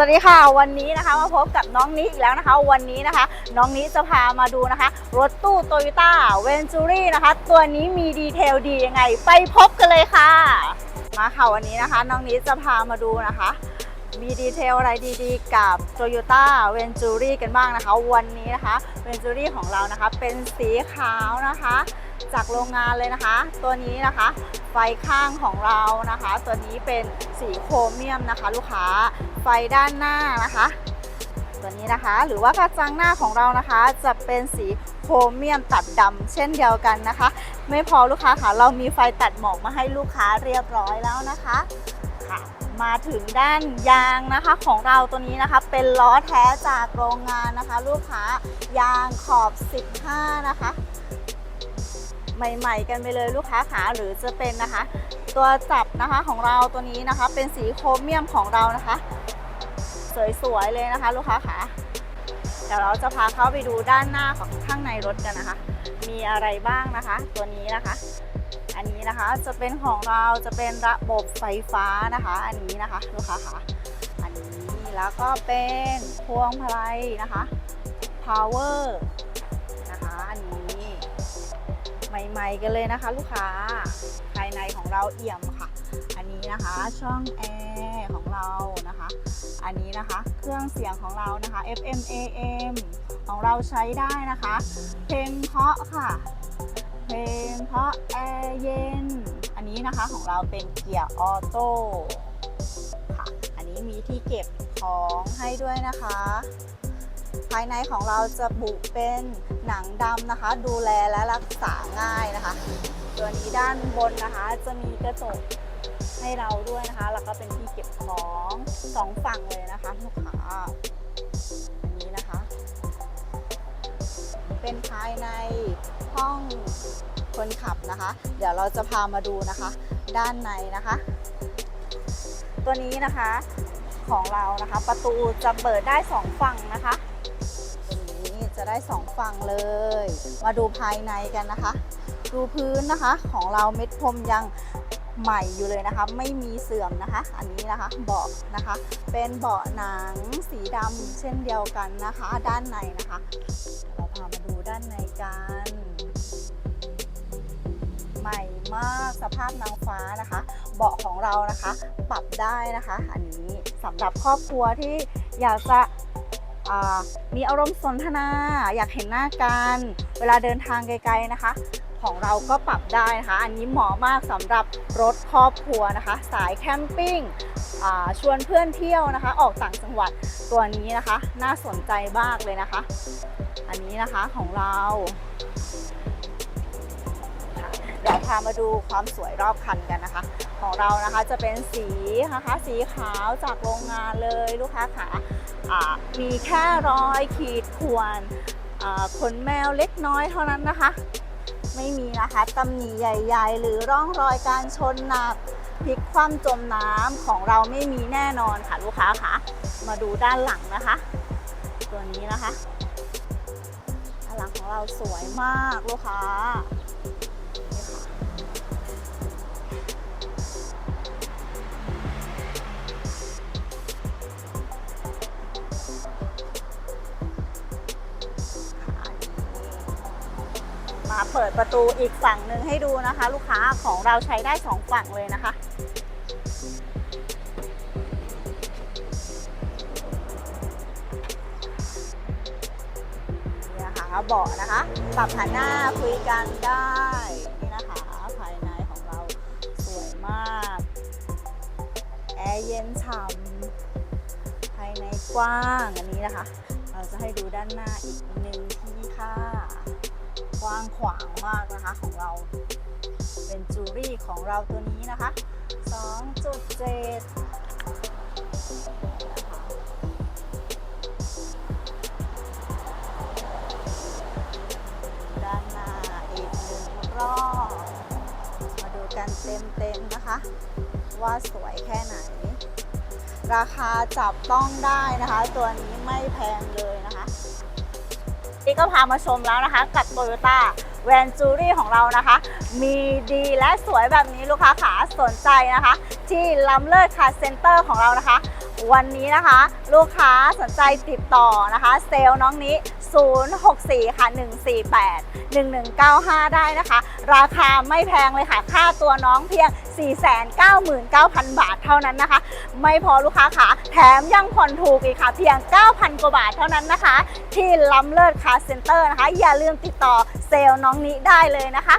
สวัสดีค่ะ วันนี้นะคะมาพบกับน้องนี้อีกแล้วนะคะ วันนี้นะคะ น้องนี้จะพามาดูนะคะ รถตู้โตโยต้าเวนจูรี่นะคะ ตัวนี้มีดีเทลดียังไง ไปพบกันเลยค่ะ มาค่ะวันนี้นะคะ น้องนี้จะพามาดูนะคะ มีดีเทลอะไรดีๆ กับ Toyota v e n t u r i กันบ้างนะคะ วันนี้นะคะ v e n t u r i ของเรานะคะ เป็นสีขาวนะคะ จากโรงงานเลยนะคะ ตัวนี้นะคะ ไฟข้างของเรานะคะ ตัวนี้เป็นสีโครเมียมนะคะ ลูกค้าไฟด้านหน้านะคะ ตัวนี้นะคะ หรือว่ากระจังหน้าของเรานะคะ จะเป็นสีโครเมียมตัดดำเช่นเดียวกันนะคะ ไม่พอลูกค้าค่ะเรามีไฟตัดหมอกมาให้ลูกค้าเรียบร้อยแล้วนะคะค่ะมาถึงด้านยางนะคะของเราตัวนี้นะคะ เป็นล้อแท้จากโรงงานนะคะ ลูกค้ายางขอบ 15 นะคะ ใหม่ ๆ กันไปเลยลูกค้าขาหรือจะเป็นนะคะ ตัวจับนะคะของเราตัวนี้นะคะ เป็นสีโครเมียมของเรานะคะ สวยๆเลยนะคะ ลูกค้าขาเดี๋ยวเราจะพาเข้าไปดูด้านหน้าของข้างในรถกันนะคะ มีอะไรบ้างนะคะ ตัวนี้นะคะ อันนี้นะคะจะเป็นของเราจะเป็นระบบไฟฟ้านะคะ อันนี้นะคะ ลูกค้าขาอันนี้แล้วก็เป็นพวงมาลัยนะคะ power ใหม่ๆกันเลยนะคะ ลูกค้าภายในของเราเอี่ยมค่ะ อันนี้นะคะช่องแอร์ของเรานะคะ อันนี้นะคะเครื่องเสียงของเรานะคะ FM AM ของเราใช้ได้นะคะ เพลงเพราะค่ะ เพลงเพราะแอร์เย็น อันนี้นะคะของเราเป็นเกียร์ออโต้ค่ะ อันนี้มีที่เก็บของให้ด้วยนะคะ ภายในของเราจะบุเป็นหนังดำนะคะ ดูแลและรักษาง่ายนะคะ ตัวนี้ด้านบนนะคะ จะมีกระจกให้เราด้วยนะคะ แล้วก็เป็นที่เก็บของสองฝั่งเลยนะคะลูกค้าอันนี้นะคะ เป็นภายในห้องคนขับนะคะ เดี๋ยวเราจะพามาดูนะคะ ด้านในนะคะ ตัวนี้นะคะของเรานะคะ ประตูจะเปิดได้สองฝั่งนะคะ จะได้สองฝั่งเลย มาดูภายในกันนะคะ ดูพื้นนะคะของเราเม็ดพรมยังใหม่อยู่เลยนะคะ ไม่มีเสื่อมนะคะ อันนี้นะคะเบาะนะคะ เป็นเบาะหนังสีดำเช่นเดียวกันนะคะ ด้านในนะคะ เราพามาดูด้านในกันใหม่มากสภาพนางฟ้านะคะ เบาะของเรานะคะ ปรับได้นะคะ อันนี้สำหรับครอบครัวที่อยากจะ มีอารมณ์สนทนา อยากเห็นหน้ากัน เวลาเดินทางไกลๆนะคะ ของเราก็ปรับได้นะคะ อันนี้เหมาะมากสำหรับรถครอบครัวนะคะ สายแคมปิ้งชวนเพื่อนเที่ยวนะคะ ออกต่างจังหวัดตัวนี้นะคะ น่าสนใจมากเลยนะคะ อันนี้นะคะของเรา เดี๋ยวพามาดูความสวยรอบคันกันนะคะ ของเรานะคะจะเป็นสีนะคะสีขาวจากโรงงานเลยลูกค้าขาอ่ามีแค่รอยขีดข่วนขนแมวเล็กน้อยเท่านั้นนะคะ ไม่มีนะคะตำหนิใหญ่ๆ หรือร่องรอยการชนหนักพลิกคว่ำจมน้ำของเราไม่มีแน่นอนค่ะลูกค้าค่ะมาดูด้านหลังนะคะ ตัวนี้นะคะด้านหลังของเราสวยมากลูกค้า เปิดประตูอีกฝั่งหนึ่งให้ดูนะคะ ลูกค้าของเราใช้ได้สองฝั่งเลยนะคะ นี่นะคะเบาะนะคะ ปรับหันหน้าคุยกันได้นี่นะคะภายในของเราสวยมาก แอร์เย็นฉ่ำภายในกว้างอันนี้นะคะ เราจะให้ดูด้านหน้าอีกหนึ่งที่ค่ะ กว้างขวางมากนะคะของเรา เป็นจูรี่ของเราตัวนี้นะคะ 2.7ด้านหน้าอีกหนึ่งรอบมาดูกันเต็มๆนะคะ ว่าสวยแค่ไหน ราคาจับต้องได้นะคะ ตัวนี้ไม่แพงเลยนะคะ ก็พามาชมแล้วนะคะ กับ Toyota v a n j u r i ของเรานะคะ มีดีและสวยแบบนี้ลูกค้าขาสนใจนะคะ ที่ล้ำเลิศคาเซ็นเตอร์ของเรานะคะ วันนี้นะคะ ลูกค้าสนใจติดต่อนะคะ เซลน้องนี้ 064 ค่ะ 148 1195 ได้นะคะ ราคาไม่แพงเลยค่ะ ค่าตัวน้องเพียง 499,000 บาทเท่านั้นนะคะ ไม่พอลูกค้าค่ะแถมยังผ่อนถูกอีกค่ะ เพียง 9,000 กว่าบาทเท่านั้นนะคะ ที่ล้ำเลิศคาร์เซ็นเตอร์นะคะ อย่าลืมติดต่อเซลล์น้องนี้ได้เลยนะคะ